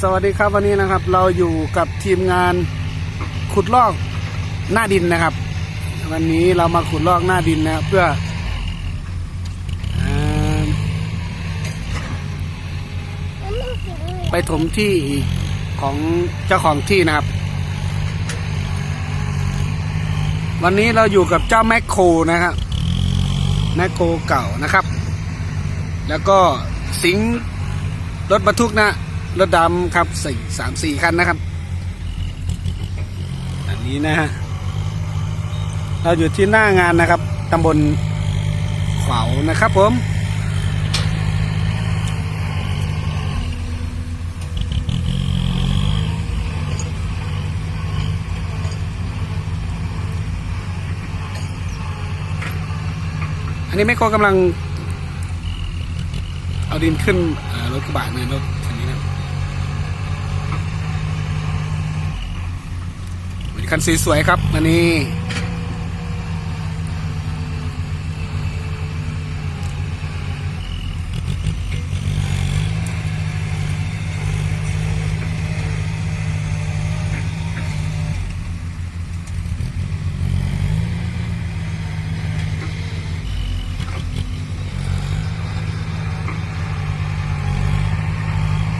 สวัสดีครับวันนี้นะครับ เราอยู่กับทีมงานขุดลอกหน้าดินนะครับ วันนี้เรามาขุดลอกหน้าดินนะครับเพื่ออไปถมที่ของเจ้าของที่นะครับ วันนี้เราอยู่กับเจ้าแมคโครนะครับแมคโครเก่านะครับ แล้วก็สิงรถบรรทุกนะ รถดำครับสี่สามสี่คันนะครับ อันนี้นะฮะเราอยู่ที่หน้างานนะครับตำบลขวาวนะครับผมอันนี้แม่โคกำลังเอาดินขึ้นรถกระบะในรถ คันสีสวยครับ อันนี้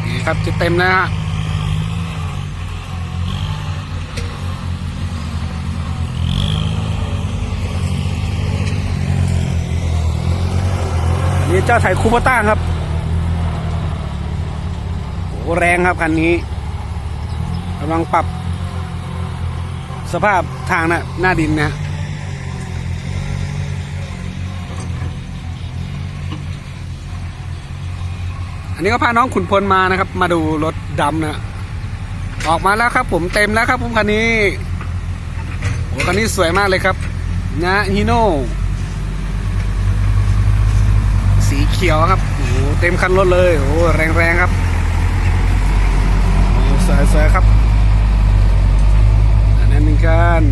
นี่ครับจะเต็มนะฮะ เจ้าไถคูปต้าครับโอ้แรงครับคันนี้กำลังปรับ สภาพทางนะหน้าดินนะอันนี้ก็พาน้องขุนพลมานะครับ มาดูรถดำนะออกมาแล้วครับ ผมเต็มแล้วครับผมคันนี้โอ้คันนี้สวยมากเลยครับ นะฮิโน่สีเขียวครับโอ้เต็มคันรถเลยโอ้แรงแรงๆครับโอ้สวยสวยครับอันนั้นหนึ่งกัน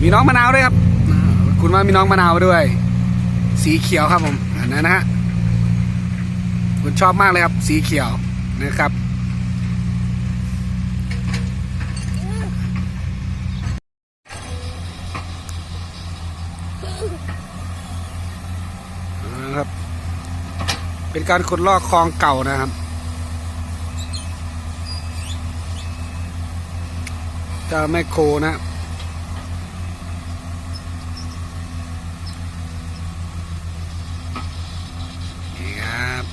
มีน้องมะนาวด้วยครับ คุณว่ามีน้องมะนาวด้วย สีเขียวครับผมอันนั้นนะฮะคุณชอบมากเลยครับ สีเขียวนะครับ เป็นการขุดลอกคลองเก่านะครับ จะแม่โคนะนี่ครับ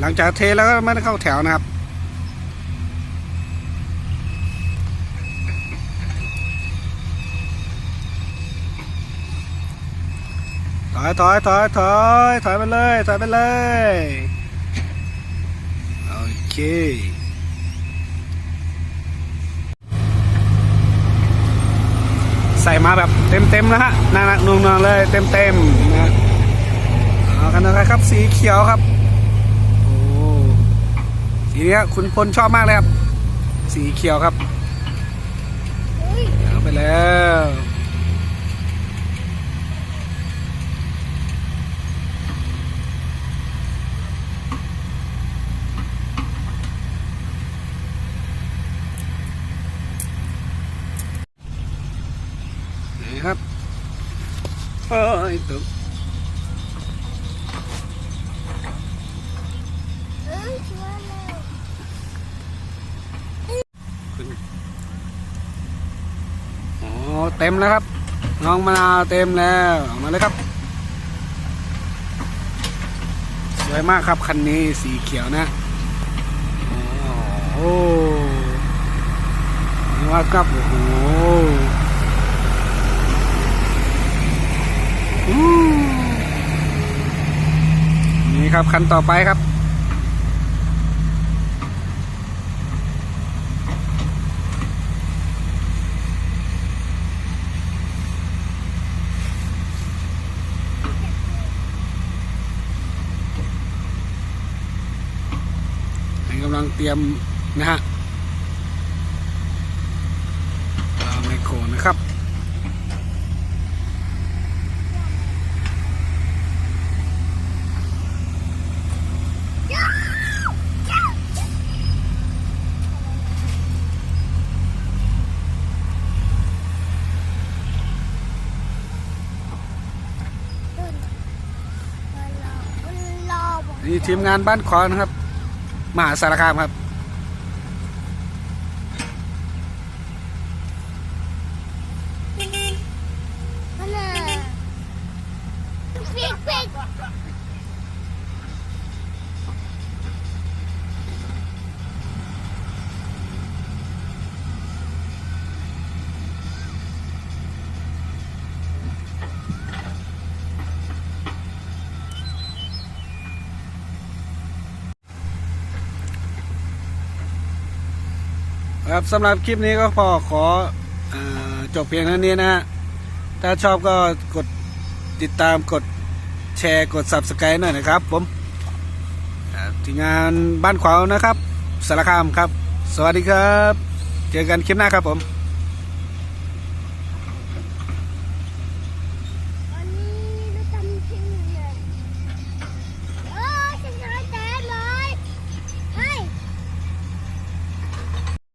หลังจากเทแล้วก็ไม่ได้เข้าแถวนะครับ อยถอยถอยถอยถอยไปเลยถอยไปเลยโอเคใส่มาแบบเต็มๆนะฮะน่ารักนุ่งๆเลยเต็มๆนะเอากันนะครับสีเขียวครับโอ้สีเนี้ยคุณพลชอบมากเลยครับ สีเขียวครับเอาไปแล้ว ครับเอ้ยตึกโอ้เต็มแล้วครับ น้องมะนาวเต็มแล้วออกมาเลยครับ สวยมากครับคันนี้สีเขียวนะโอ้โหนี่ว่าครับโอ้มนี่ ครับคันต่อไปครับ กำลังเตรียมนะฮะ ทีมงานบ้านคอนครับมหาสารคามครับ มาเลยปิดปิด ครับสำหรับคลิปนี้ก็พอขออจบเพียงเท่านี้นะฮะถ้าชอบก็กดติดตามกดแชร์กด subscribe หน่อยนะครับ ผมทีมงานบ้านขวาวนะครับสารคามครับ สวัสดีครับ เจอกันคลิปหน้าครับผม